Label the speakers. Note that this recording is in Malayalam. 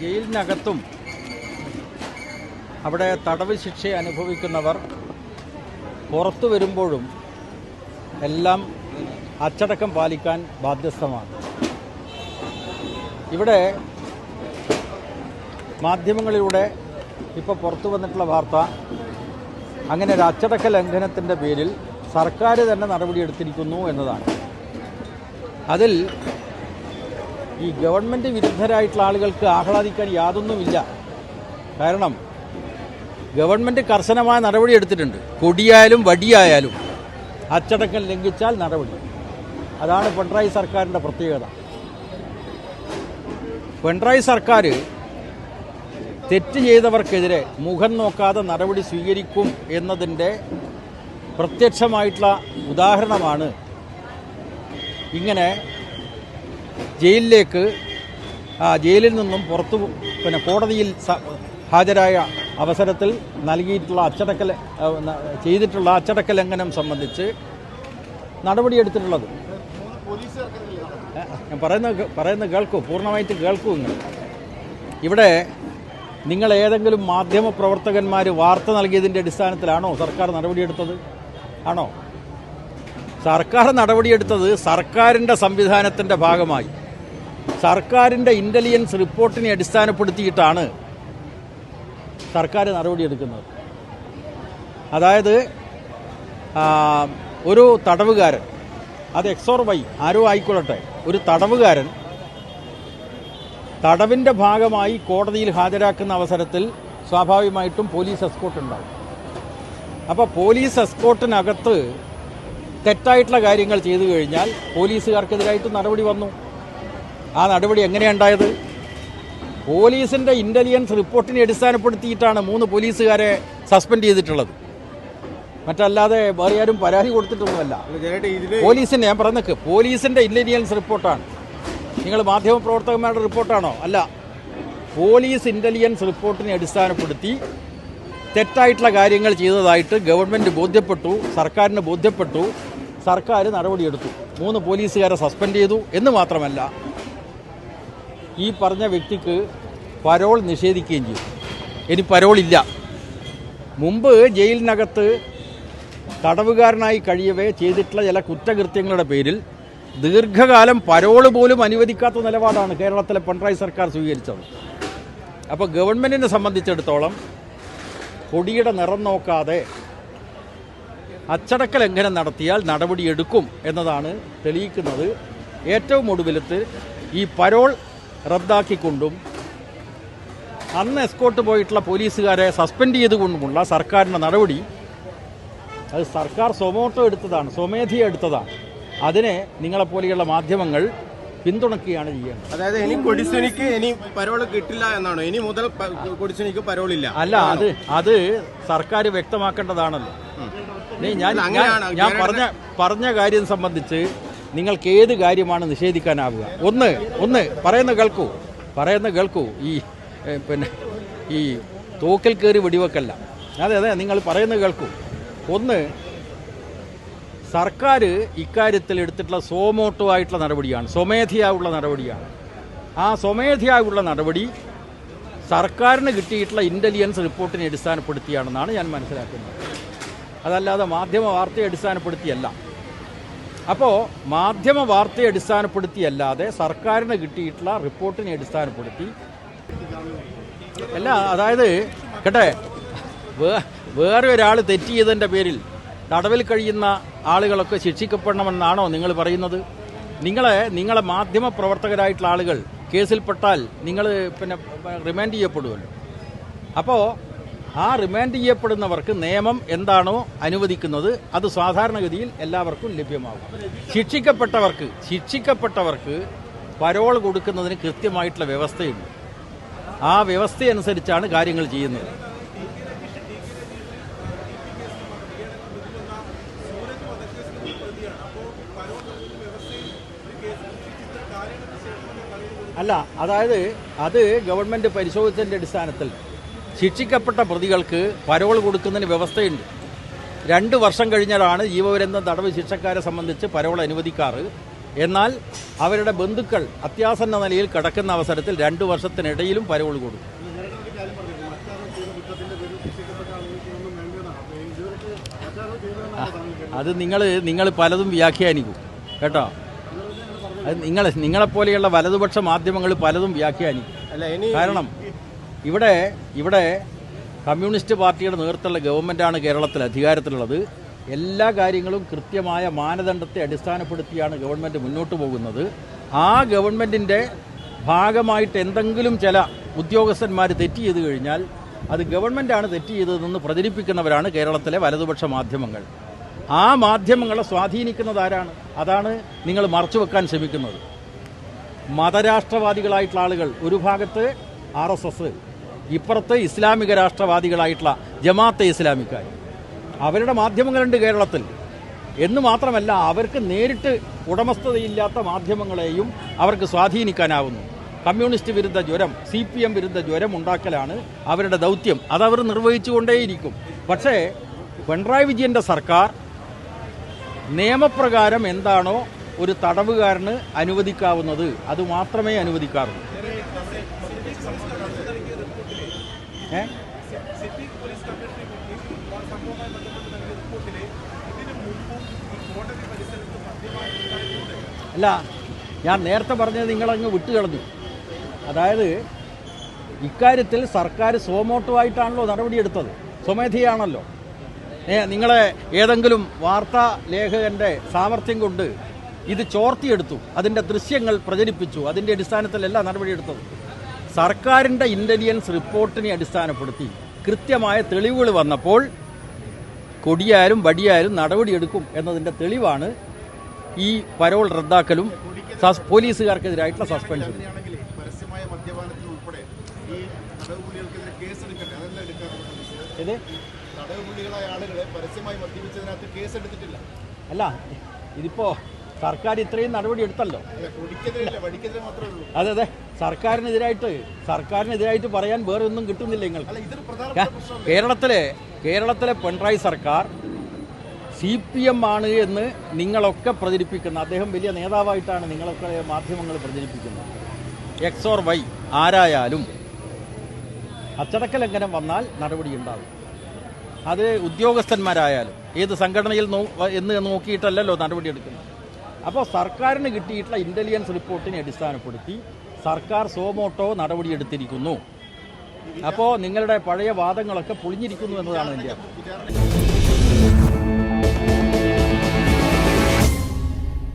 Speaker 1: ജയിലിനകത്തും അവിടെ തടവ് ശിക്ഷ അനുഭവിക്കുന്നവർ പുറത്തു വരുമ്പോഴും എല്ലാം അച്ചടക്കം പാലിക്കാൻ ബാധ്യസ്ഥമാണ്. ഇവിടെ മാധ്യമങ്ങളിലൂടെ ഇപ്പോൾ പുറത്തു വന്നിട്ടുള്ള വാർത്ത അങ്ങനെ ഒരു അച്ചടക്ക ലംഘനത്തിന്റെ പേരിൽ സർക്കാർ തന്നെ നടപടിയെടുത്തിരിക്കുന്നു എന്നതാണ്. അതിൽ ഈ ഗവൺമെന്റ് വിരുദ്ധരായിട്ടുള്ള ആളുകൾക്ക് ആഹ്ലാദിക്കാൻ യാതൊന്നുമില്ല. കാരണം ഗവൺമെന്റ് കർശനമായ നടപടി എടുത്തിട്ടുണ്ട്. കൊടിയായാലും വടിയായാലും. അച്ചടക്കം ലംഘിച്ചാൽ നടപടി. അതാണ് പിണറായി സർക്കാരിന്റെ പ്രത്യേകത. പിണറായി സർക്കാർ തെറ്റ് ചെയ്തവർക്കെതിരെ മുഖം നോക്കാതെ നടപടി സ്വീകരിക്കും എന്നതിന്റെ പ്രത്യക്ഷമായിട്ടുള്ള ഉദാഹരണമാണ് ഇങ്ങനെ ജയിലിലേക്ക് ജയിലിൽ നിന്നും പുറത്തു പിന്നെ കോടതിയിൽ ഹാജരായ അവസരത്തിൽ നൽകിയിട്ടുള്ള അച്ചടക്ക ല- ആ, ന- ചെയ്തിട്ടുള്ള അച്ചടക്ക ലംഘനം സംബന്ധിച്ച് നടപടിയെടുത്തിട്ടുള്ളത്. ഞാൻ പറയുന്നത് പറയുന്ന പറയുന്നത് കേൾക്കൂ പൂർണമായിട്ട് കേൾക്കൂ നിങ്ങൾ. ഇവിടെ നിങ്ങൾ ഏതെങ്കിലും മാധ്യമ പ്രവർത്തകന്മാർ വാർത്ത നൽകിയതിന്റെ അടിസ്ഥാനത്തിലാണോ സർക്കാർ നടപടിയെടുത്തത്? ആണോ? സർക്കാർ നടപടിയെടുത്തത് സർക്കാരിന്റെ സംവിധാനത്തിന്റെ ഭാഗമായി. സർക്കാരിന്റെ ഇന്റലിജൻസ് റിപ്പോർട്ടിനെ അടിസ്ഥാനപ്പെടുത്തിയിട്ടാണ് സർക്കാർ നടപടിയെടുക്കുന്നത്. അതായത് ഒരു തടവുകാരൻ അത് എക്സോർ വൈ ആരോ ആയിക്കൊള്ളട്ടെ ഒരു തടവുകാരൻ തടവിന്റെ ഭാഗമായി കോടതിയിൽ ഹാജരാക്കുന്ന അവസരത്തിൽ സ്വാഭാവികമായിട്ടും പോലീസ് എസ്കോട്ട് ഉണ്ടാവും അപ്പോൾ പോലീസ് എസ്കോട്ടിനകത്ത് തെറ്റായിട്ടുള്ള കാര്യങ്ങൾ ചെയ്തു കഴിഞ്ഞാൽ പോലീസുകാർക്കെതിരായിട്ട് നടപടി വന്നു. ആ നടപടി എങ്ങനെയുണ്ടായത് പോലീസിന്റെ ഇന്റലിജൻസ് റിപ്പോർട്ടിനെ അടിസ്ഥാനപ്പെടുത്തിയിട്ടാണ് മൂന്ന് പോലീസുകാരെ സസ്പെൻഡ് ചെയ്തിട്ടുള്ളത്. മറ്റല്ലാതെ വേറെ ആരും പരാതി കൊടുത്തിട്ടൊന്നുമല്ല പോലീസിന്റെ ഞാൻ പറഞ്ഞേക്ക് പോലീസിന്റെ ഇന്റലിജൻസ് റിപ്പോർട്ടാണ്. നിങ്ങൾ മാധ്യമപ്രവർത്തകന്മാരുടെ റിപ്പോർട്ടാണോ? അല്ല. പോലീസ് ഇന്റലിജൻസ് റിപ്പോർട്ടിനെ അടിസ്ഥാനപ്പെടുത്തി തെറ്റായിട്ടുള്ള കാര്യങ്ങൾ ചെയ്തതായിട്ട് ഗവൺമെന്റ് ബോധ്യപ്പെട്ടു സർക്കാരിന് ബോധ്യപ്പെട്ടു സർക്കാർ നടപടിയെടുത്തു. മൂന്ന് പോലീസുകാരെ സസ്പെൻഡ് ചെയ്തു എന്ന് മാത്രമല്ല ഈ പറഞ്ഞ വ്യക്തിക്ക് പരോൾ നിഷേധിക്കുകയും ചെയ്തു. ഇനി പരോളില്ല. മുമ്പ് ജയിലിനകത്ത് തടവുകാരനായി കഴിയവേ ചെയ്തിട്ടുള്ള ചില കുറ്റകൃത്യങ്ങളുടെ പേരിൽ ദീർഘകാലം പരോൾ പോലും അനുവദിക്കാത്ത നിലപാടാണ് കേരളത്തിലെ പിണറായി സർക്കാർ സ്വീകരിച്ചത്. അപ്പോൾ ഗവൺമെന്റിനെ സംബന്ധിച്ചിടത്തോളം കൊടിയുടെ നിറം നോക്കാതെ അച്ചടക്ക ലംഘനം നടത്തിയാൽ നടപടിയെടുക്കും എന്നതാണ് തെളിയിക്കുന്നത്. ഏറ്റവും ഒടുവിലത്ത് ഈ പരോൾ റദ്ദാക്കിക്കൊണ്ടും അന്ന് എസ്കോട്ട് പോയിട്ടുള്ള പോലീസുകാരെ സസ്പെൻഡ് ചെയ്തുകൊണ്ടുമുള്ള സർക്കാരിന്റെ നടപടി അത് സർക്കാർ സ്വമോട്ടോ എടുത്തതാണ് സ്വമേധയ എടുത്തതാണ്. അതിനെ നിങ്ങളെപ്പോലെയുള്ള മാധ്യമങ്ങൾ പിന്തുണക്കുകയാണ് ചെയ്യേണ്ടത്.
Speaker 2: അതായത് ഇനി കൊടിസുനിക്ക് ഇനി പരോൾ കിട്ടില്ല എന്നാണോ? ഇനി മുതൽ കൊടിസുനിക്ക് പരോളില്ല.
Speaker 1: അല്ല അത് അത് സർക്കാർ വ്യക്തമാക്കേണ്ടതാണല്ലോ. ഞാൻ. ഞാൻ പറഞ്ഞ പറഞ്ഞ കാര്യം സംബന്ധിച്ച് നിങ്ങൾക്ക് ഏത് കാര്യമാണ് നിഷേധിക്കാനാവുക? ഒന്ന് ഒന്ന് പറയുന്ന കേൾക്കൂ. പറയുന്ന കേൾക്കൂ. ഈ പിന്നെ ഈ തോക്കിൽ കയറി വെടിവെക്കല്ല. അതെ അതെ നിങ്ങൾ പറയുന്ന കേൾക്കൂ. ഒന്ന് സർക്കാർ ഇക്കാര്യത്തിൽ എടുത്തിട്ടുള്ള സോമോട്ടോ ആയിട്ടുള്ള നടപടിയാണ്. സ്വമേധയായുള്ള നടപടിയാണ്. ആ സ്വമേധയായുള്ള നടപടി സർക്കാരിന് കിട്ടിയിട്ടുള്ള ഇന്റലിജൻസ് റിപ്പോർട്ടിനെ അടിസ്ഥാനപ്പെടുത്തിയാണെന്നാണ് ഞാൻ മനസ്സിലാക്കുന്നത്. അതല്ലാതെ മാധ്യമ വാർത്തയെ അടിസ്ഥാനപ്പെടുത്തിയല്ല. അപ്പോൾ മാധ്യമ വാർത്തയെ അടിസ്ഥാനപ്പെടുത്തിയല്ലാതെ സർക്കാരിന് കിട്ടിയിട്ടുള്ള റിപ്പോർട്ടിനെ അടിസ്ഥാനപ്പെടുത്തി അല്ല അതായത് കേട്ടെ വേറെ ഒരാൾ തെറ്റ് ചെയ്തതിന്റെ പേരിൽ തടവിൽ കഴിയുന്ന ആളുകളൊക്കെ ശിക്ഷിക്കപ്പെടണമെന്നാണോ നിങ്ങൾ പറയുന്നത്? നിങ്ങളെ നിങ്ങളെ മാധ്യമ പ്രവർത്തകരായിട്ടുള്ള ആളുകൾ കേസിൽപ്പെട്ടാൽ നിങ്ങൾ പിന്നെ റിമാൻഡ് ചെയ്യപ്പെടുമല്ലോ. അപ്പോൾ ആ റിമാൻഡ് ചെയ്യപ്പെടുന്നവർക്ക് നിയമം എന്താണോ അനുവദിക്കുന്നത് അത് സാധാരണഗതിയിൽ എല്ലാവർക്കും ലഭ്യമാകും. ശിക്ഷിക്കപ്പെട്ടവർക്ക് ശിക്ഷിക്കപ്പെട്ടവർക്ക് പരോൾ കൊടുക്കുന്നതിന് കൃത്യമായിട്ടുള്ള വ്യവസ്ഥയുണ്ട്. ആ വ്യവസ്ഥയനുസരിച്ചാണ് കാര്യങ്ങൾ ചെയ്യുന്നത്. അല്ല അതായത് അത് ഗവൺമെന്റ് പരിശോധിച്ചതിന്റെ അടിസ്ഥാനത്തിൽ ശിക്ഷിക്കപ്പെട്ട പ്രതികൾക്ക് പരോൾ കൊടുക്കുന്നതിന് വ്യവസ്ഥയുണ്ട്. രണ്ട് വർഷം കഴിഞ്ഞാലാണ് ജീവപര്യന്തം തടവ് ശിക്ഷക്കാരെ സംബന്ധിച്ച് പരോൾ അനുവദിക്കാറ്. എന്നാൽ അവരുടെ ബന്ധുക്കൾ അത്യാസന്ന നിലയിൽ കിടക്കുന്ന അവസരത്തിൽ രണ്ട് വർഷത്തിനിടയിലും പരോൾ കൊടുക്കും. അത് നിങ്ങൾ നിങ്ങൾ പലതും വ്യാഖ്യാനിക്കും. കേട്ടോ? അത് നിങ്ങൾ നിങ്ങളെപ്പോലെയുള്ള വലതുപക്ഷ മാധ്യമങ്ങൾ പലതും വ്യാഖ്യാനിക്കും. കാരണം ഇവിടെ ഇവിടെ കമ്മ്യൂണിസ്റ്റ് പാർട്ടിയുടെ നേതൃത്വമുള്ള ഗവൺമെന്റാണ് കേരളത്തിൽ അധികാരത്തിലുള്ളത്. എല്ലാ കാര്യങ്ങളും കൃത്യമായ മാനദണ്ഡത്തെ അടിസ്ഥാനപ്പെടുത്തിയാണ് ഗവൺമെന്റ് മുന്നോട്ട് പോകുന്നത്. ആ ഗവൺമെന്റിന്റെ ഭാഗമായിട്ട് എന്തെങ്കിലും ചില ഉദ്യോഗസ്ഥന്മാർ തെറ്റ് ചെയ്തു കഴിഞ്ഞാൽ അത് ഗവൺമെന്റാണ് തെറ്റ് ചെയ്തതെന്ന് പ്രചരിപ്പിക്കുന്നവരാണ് കേരളത്തിലെ വലതുപക്ഷ മാധ്യമങ്ങൾ. ആ മാധ്യമങ്ങളെ സ്വാധീനിക്കുന്നത് ആരാണ്? അതാണ് നിങ്ങൾ മറച്ചു വെക്കാൻ ശ്രമിക്കുന്നത്. മതരാഷ്ട്രവാദികളായിട്ടുള്ള ആളുകൾ ഒരു ഭാഗത്ത് ആർ എസ് എസ് ഇപ്പുറത്ത് ഇസ്ലാമിക രാഷ്ട്രവാദികളായിട്ടുള്ള ജമാഅത്തെ ഇസ്ലാമിക്കാർ അവരുടെ മാധ്യമങ്ങളുണ്ട് കേരളത്തിൽ. എന്ന് മാത്രമല്ല അവർക്ക് നേരിട്ട് ഉടമസ്ഥതയില്ലാത്ത മാധ്യമങ്ങളെയും അവർക്ക് സ്വാധീനിക്കാനാവുന്നു. കമ്മ്യൂണിസ്റ്റ് വിരുദ്ധ ജ്വരം സി പി എം വിരുദ്ധ ജ്വരം ഉണ്ടാക്കലാണ് അവരുടെ ദൗത്യം. അതവർ നിർവഹിച്ചുകൊണ്ടേയിരിക്കും. പക്ഷേ പിണറായി വിജയന്റെ സർക്കാർ നിയമപ്രകാരം എന്താണോ ഒരു തടവുകാരന് അനുവദിക്കാവുന്നത് അത് മാത്രമേ അനുവദിക്കാറുള്ളൂ. അല്ല ഞാൻ നേരത്തെ പറഞ്ഞത് നിങ്ങളങ്ങ് വിട്ടുകളഞ്ഞു. അതായത് ഇക്കാര്യത്തിൽ സർക്കാർ സ്വമോട്ടമായിട്ടാണല്ലോ നടപടിയെടുത്തത്. സ്വമേധയാണല്ലോ. ഏ നിങ്ങളെ ഏതെങ്കിലും വാർത്താ ലേഖകന്റെ സാമർഥ്യം കൊണ്ട് ഇത് ചോർത്തിയെടുത്തു. അതിന്റെ ദൃശ്യങ്ങൾ പ്രചരിപ്പിച്ചു. അതിന്റെ അടിസ്ഥാനത്തിലല്ല നടപടിയെടുത്തത്. സർക്കാരിന്റെ ഇന്റലിജൻസ് റിപ്പോർട്ടിനെ അടിസ്ഥാനപ്പെടുത്തി കൃത്യമായ തെളിവുകൾ വന്നപ്പോൾ കൊടിയായാലും വടിയായാലും നടപടിയെടുക്കും എന്നതിന്റെ തെളിവാണ് ഈ പരോൾ റദ്ദാക്കലും സസ് പോലീസുകാർക്കെതിരായിട്ടുള്ള സസ്പെൻഷനും. അല്ല ഇതിപ്പോൾ സർക്കാർ ഇത്രയും നടപടി എടുത്തല്ലോ. അതെ അതെ. സർക്കാരിനെതിരായിട്ട് സർക്കാരിനെതിരായിട്ട് പറയാൻ വേറെ ഒന്നും കിട്ടുന്നില്ല നിങ്ങൾക്ക് കേരളത്തിലെ കേരളത്തിലെ പിണറായി സർക്കാർ സി പി എം ആണ് എന്ന് നിങ്ങളൊക്കെ പ്രചരിപ്പിക്കുന്ന അദ്ദേഹം വലിയ നേതാവായിട്ടാണ് നിങ്ങളൊക്കെ മാധ്യമങ്ങൾ പ്രചരിപ്പിക്കുന്നത്. എക്സ് ഓർ വൈ ആരായാലും അച്ചടക്ക ലംഘനം വന്നാൽ നടപടിയുണ്ടാകും അത് ഉദ്യോഗസ്ഥന്മാരായാലും ഏത് സംഘടനയിൽ നോ എന്ന് നോക്കിയിട്ടല്ലല്ലോ നടപടിയെടുക്കുന്നത് അപ്പോൾ സർക്കാരിന് കിട്ടിയിട്ടുള്ള ഇന്റലിജൻസ് റിപ്പോർട്ടിനെ അടിസ്ഥാനപ്പെടുത്തി സർക്കാർ സോമോട്ടോ നടപടിയെടുത്തിരിക്കുന്നു. അപ്പോൾ നിങ്ങളുടെ പഴയ വാദങ്ങളൊക്കെ പൊളിഞ്ഞിരിക്കുന്നു എന്നതാണ്
Speaker 3: എന്റെ